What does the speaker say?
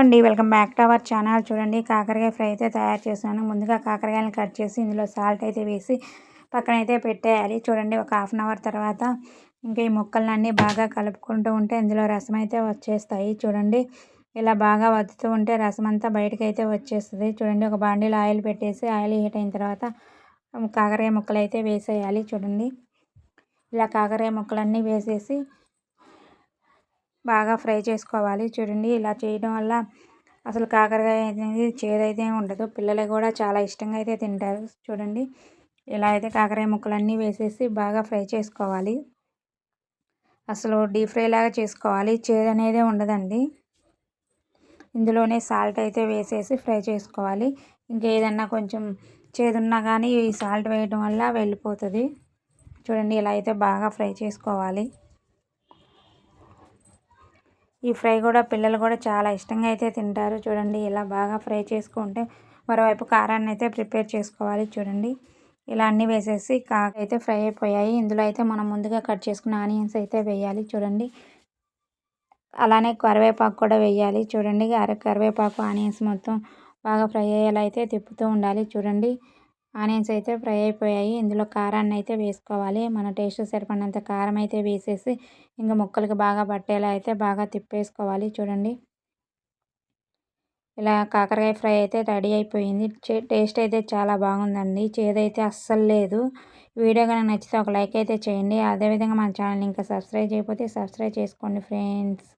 అండి welcome back to our channel. చూడండి కాకరకాయ ఫ్రై అయితే తయారు చేస్తున్నాను ముందుగా కాకరకాయలను కట్ చేసి ఇందులో సాల్ట్ అయితే వేసి పక్కన అయితే పెట్టేయాలి. చూడండి ఒక హాఫ్ అన్ అవర్ తర్వాత ఇంకా ఈ ముక్కలన్నీ బాగా కలుపుకుంటూ ఉంటే ఇందులో రసం అయితే వచ్చేస్తాయి. చూడండి ఇలా బాగా వద్దుతూ ఉంటే రసం అంతా బయటకు అయితే వచ్చేస్తుంది. చూడండి ఒక బాండీలో ఆయిల్ పెట్టేసి ఆయిల్ హీట్ అయిన తర్వాత కాకరకాయ ముక్కలు అయితే వేసేయాలి. చూడండి ఇలా కాకరకాయ ముక్కలన్నీ వేసేసి బాగా ఫ్రై చేసుకోవాలి. చూడండి ఇలా చేయడం వల్ల అసలు కాకరకాయ అనేది చేదైతే ఉండదు. పిల్లలు కూడా చాలా ఇష్టంగా అయితే తింటారు. చూడండి ఇలా అయితే కాకరకాయ ముక్కలన్నీ వేసేసి బాగా ఫ్రై చేసుకోవాలి. అసలు డీప్ ఫ్రై లాగా చేసుకోవాలి. చేదు అనేది ఉండదండి. ఇందులోనే సాల్ట్ అయితే వేసేసి ఫ్రై చేసుకోవాలి. ఇంకేదన్నా కొంచెం చేదున్నా కానీ ఈ సాల్ట్ వేయడం వల్ల వెళ్ళిపోతుంది. చూడండి ఇలా అయితే బాగా ఫ్రై చేసుకోవాలి. ఈ ఫ్రై కూడా పిల్లలు కూడా చాలా ఇష్టంగా అయితే తింటారు. చూడండి ఇలా బాగా ఫ్రై చేసుకుంటే మరోవైపు కారాన్ని అయితే ప్రిపేర్ చేసుకోవాలి. చూడండి ఇలా అన్నీ వేసేసి కాక అయితే ఫ్రై అయిపోయాయి. ఇందులో అయితే మనం ముందుగా కట్ చేసుకున్న ఆనియన్స్ అయితే వేయాలి. చూడండి అలానే కరివేపాకు కూడా వేయాలి. చూడండి అర కరివేపాకు ఆనియన్స్ మొత్తం బాగా ఫ్రై అయ్యేలా అయితే తిప్పుతూ ఉండాలి. చూడండి ఆనియన్స్ అయితే ఫ్రై అయిపోయాయి. ఇందులో కారాన్ని అయితే వేసుకోవాలి. మన టేస్ట్ సరిపడినంత కారం అయితే వేసేసి ఇంకా ముక్కలకి బాగా పట్టేలా అయితే బాగా తిప్పేసుకోవాలి. చూడండి. ఇలా కాకరకాయ ఫ్రై అయితే రెడీ అయిపోయింది. టేస్ట్ అయితే చాలా బాగుందండి. చేదైతే అస్సలు లేదు. వీడియో కనుక నచ్చితే ఒక లైక్ అయితే చేయండి. అదేవిధంగా మన ఛానల్ ఇంకా సబ్స్క్రైబ్ చేయకపోతే సబ్స్క్రైబ్ చేసుకోండి ఫ్రెండ్స్.